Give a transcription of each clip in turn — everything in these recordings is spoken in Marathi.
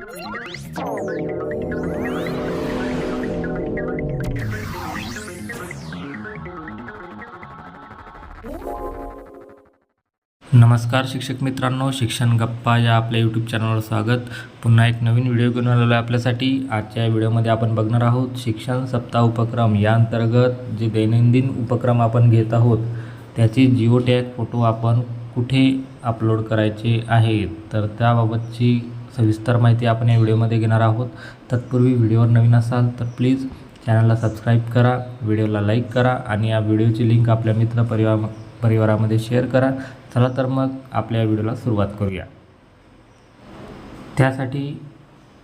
नमस्कार शिक्षक मित्रांनो शिक्षण गप्पा या आपल्या यूट्यूब चॅनलवर स्वागत. पुन्हा एक नवीन व्हिडिओ घेऊन आलेलो आहे आपल्यासाठी. आजच्या व्हिडिओमध्ये आपण बघणार आहोत शिक्षण सप्ताह उपक्रम. या अंतर्गत जे दैनंदिन उपक्रम आपण घेत आहोत त्याचे जिओ टॅग फोटो आपण कुठे अपलोड करायचे आहेत? तर त्याबाबतची सविस्तर माहिती आपण या व्हिडिओमध्ये घेणार आहोत. तत्पूर्वी व्हिडिओवर नवीन असाल तर प्लीज चॅनलला सबस्क्राईब करा व्हिडिओला लाईक करा आणि या व्हिडिओची लिंक आपल्या मित्र परिवार परिवारामध्ये शेअर करा. चला तर मग आपल्या व्हिडिओला सुरुवात करूया. त्यासाठी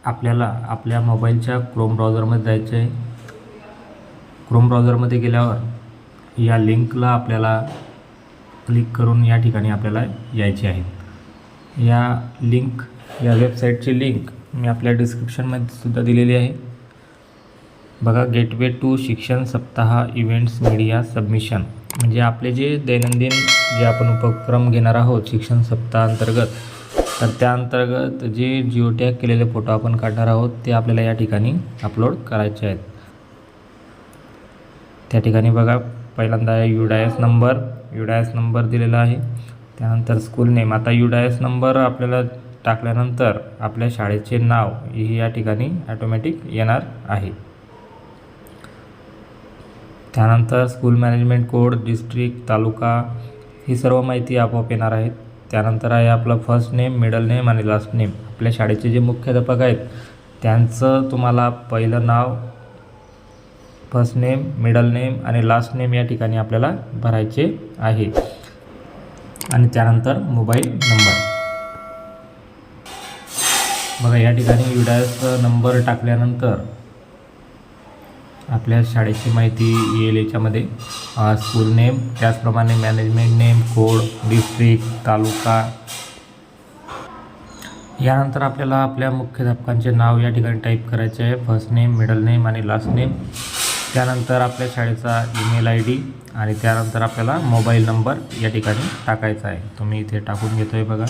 आपल्याला आपल्या मोबाईलच्या क्रोम ब्राउझरमध्ये जायचं आहे क्रोम ब्राउझरमध्ये गेल्यावर या लिंकला आपल्याला क्लिक करून या ठिकाणी आपल्याला यायचे आहे. या लिंक या वेबसाईटची लिंक मी आपल्या डिस्क्रिप्शनमध्ये सुद्धा दिलेली आहे. बघा गेटवे टू शिक्षण सप्ताह इव्हेंट्स मीडिया सबमिशन म्हणजे आपले जे दैनंदिन जे आपण उपक्रम घेणार आहोत शिक्षण सप्ताह अंतर्गत तर त्या अंतर्गत जे जिओ टॅग केलेले फोटो आपण काढणार आहोत ते आपल्याला या ठिकाणी अपलोड करायचे आहेत. त्या ठिकाणी बघा पहिल्यांदा युडायस नंबर युडायस नंबर दिलेला आहे. त्यानंतर स्कूल नेम आता युडायस नंबर आपल्याला टाकल्यानंतर आपल्या शाळेचे नाव हे या ठिकाणी ॲटोमॅटिक येणार आहे. त्यानंतर school management code district taluka ही सर्व माहिती आपोआप येणार आहेत. त्यानंतर आहे आपलं फर्स्ट नेम मिडल नेम आणि लास्ट नेम आपल्या शाळेचे जे मुख्याध्यापक आहेत त्यांचं तुम्हाला पहिलं नाव फर्स्ट नेम मिडल नेम आणि लास्ट नेम या ठिकाणी आपल्याला भरायचे आहे. आणि त्यानंतर मोबाईल नंबर बघा या ठिकाणी युडायसचा नंबर टाकल्यानंतर आपल्या शाळेची माहिती येईल याच्यामध्ये. स्कूल नेम त्याचप्रमाणे management name code district taluka. यानंतर आपल्याला आपल्या मुख्याध्यापकांचे नाव या ठिकाणी टाईप करायचे आहे. फर्स्ट नेम मिडल नेम आणि लास्ट नेम त्यानंतर आपल्या शाळेचा ईमेल आय डी आणि त्यानंतर आपल्याला मोबाईल नंबर या ठिकाणी टाकायचा आहे. तुम्ही इथे टाकून घेतो आहे बघा.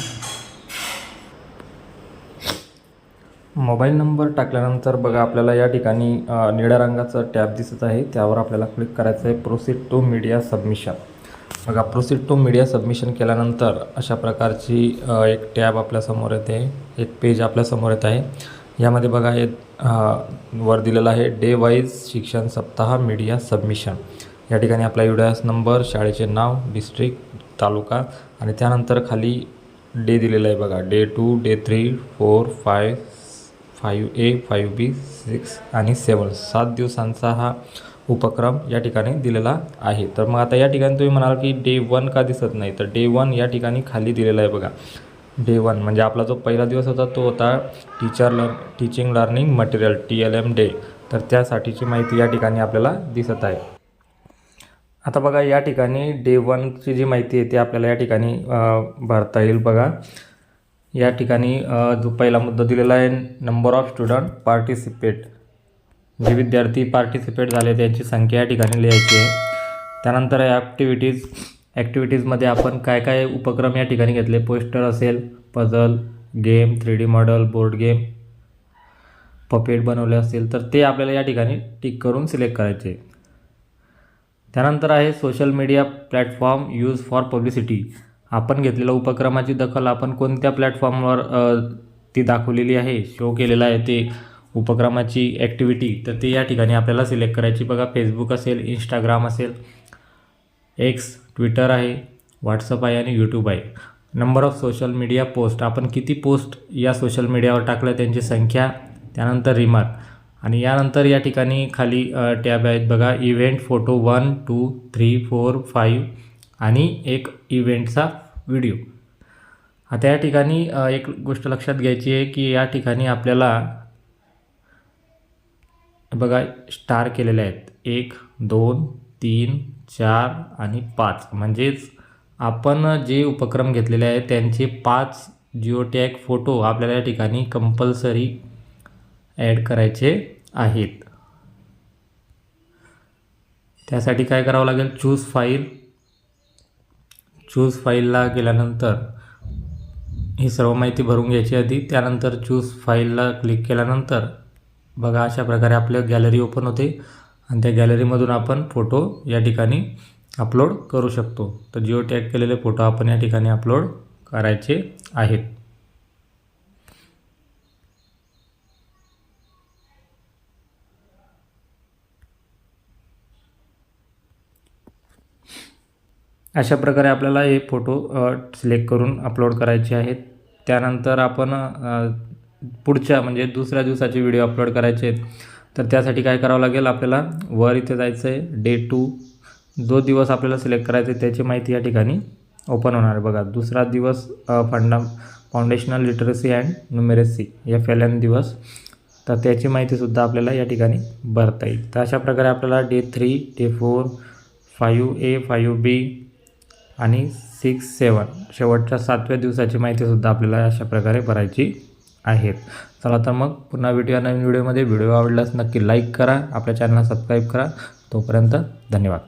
मोबाईल नंबर टाकल्यानंतर बघा आपल्याला या ठिकाणी निळ्या रंगाचं टॅब दिसत आहे. त्यावर आपल्याला क्लिक करायचं आहे प्रोसीड टू मीडिया सबमिशन. बघा प्रोसीड टू मीडिया सबमिशन केल्यानंतर अशा प्रकारची एक टॅब आपल्यासमोर येते. एक पेज आपल्यासमोर येत आहे. यामध्ये बघा हे वर दिलेलं आहे डे वाईज शिक्षण सप्ताह मीडिया सबमिशन. या ठिकाणी आपला युडास नंबर शाळेचे नाव डिस्ट्रिक्ट तालुका आणि त्यानंतर खाली डे दिलेला आहे बघा. Day two day three four five five A five B six आणि सेवन सात दिवसांचा हा उपक्रम या ठिकाणी दिलेला आहे. तर मग आता या ठिकाणी तुम्ही म्हणाल की डे वन का दिसत नाही? तर डे वन या ठिकाणी खाली दिलेला आहे बघा. डे वन म्हणजे आपला जो पहिला दिवस होता तो होता teacher learn teaching learning material T L M day तर त्यासाठीची माहिती या ठिकाणी आपल्याला दिसत आहे. आता बघा या ठिकाणी डे वनची जी माहिती आहे ती आपल्याला या ठिकाणी भरता येईल बघा. या ठिकाणी जो पहिला मुद्दा दिलेला आहे नंबर ऑफ स्टुडंट पार्टिसिपेट जे विद्यार्थी पार्टिसिपेट झाले त्यांची संख्या या ठिकाणी लिहायची आहे. त्यानंतर आहे ॲक्टिव्हिटीज ॲक्टिव्हिटीजमध्ये आपण काय काय उपक्रम या ठिकाणी घेतले? पोस्टर असेल puzzle game three D model board game puppet बनवले असतील तर ते आपल्याला या ठिकाणी टिक करून सिलेक्ट करायचे. त्यानंतर आहे social media platform use for publicity आपण घेतलेल्या उपक्रमाची दखल आपण कोणत्या प्लॅटफॉर्मवर ती दाखवलेली आहे शो केलेला आहे ते उपक्रमाची ॲक्टिव्हिटी तर ते या ठिकाणी आपल्याला सिलेक्ट करायची. बघा फेसबुक असेल इंस्टाग्राम असेल एक्स ट्विटर आहे व्हॉट्सअप आहे आणि यूट्यूब आहे. Number of social media post आपण किती पोस्ट या सोशल मीडियावर टाकल्या त्यांची संख्या त्यानंतर रिमार्क आणि यानंतर या ठिकाणी खाली टॅब आहेत. बघा event photo one two three four five आणि एक इव्हेंटचा व्हिडिओ आता या ठिकाणी एक गोष्ट लक्षात घ्यायची आहे की या ठिकाणी आपल्याला बघा स्टार केलेले आहेत. एक दोन तीन चार आणि पाच. म्हणजेच आपण जे उपक्रम घेतलेले आहेत त्यांचे पाच जिओ टॅग फोटो आपल्याला या ठिकाणी कंपल्सरी ॲड करायचे आहेत. त्यासाठी काय करावं लागेल? चूज फाईल चूज फाईलला गेल्यानंतर ही सर्व माहिती भरून घ्यायची आधी. त्यानंतर चूज फाईलला क्लिक केल्यानंतर बघा अशा प्रकारे आपलं गॅलरी ओपन होते. आणि त्या गॅलरीमधून आपण फोटो या ठिकाणी अपलोड करू शकतो. तर जिओ टॅग केलेले फोटो आपण या ठिकाणी अपलोड करायचे आहेत. अशा प्रकारे आपल्याला हे फोटो सिलेक्ट करून अपलोड करायचे आहेत. त्यानंतर आपण पुढच्या म्हणजे दुसऱ्या दिवसाचे व्हिडिओ अपलोड करायचे आहेत. तर त्यासाठी काय करावं लागेल आपल्याला वर इथे जायचं आहे डे टू. जो दिवस आपल्याला सिलेक्ट करायचा आहे त्याची माहिती या ठिकाणी ओपन होणार आहे. बघा दुसरा दिवस फंडा foundational literacy and numeracy F L दिवस. तर त्याची माहितीसुद्धा आपल्याला या ठिकाणी भरता येईल. तर अशा प्रकारे आपल्याला day three day four five A five B आणि सिक्स सेवन शेवटच्या सातव्या दिवसाची माहितीसुद्धा आपल्याला अशा प्रकारे भरायची आहेत. चला तर मग पुन्हा भेटूया नवीन व्हिडिओमध्ये. व्हिडिओ आवडल्यास नक्की लाईक करा आपल्या चॅनलला सबस्क्राईब करा. तोपर्यंत धन्यवाद.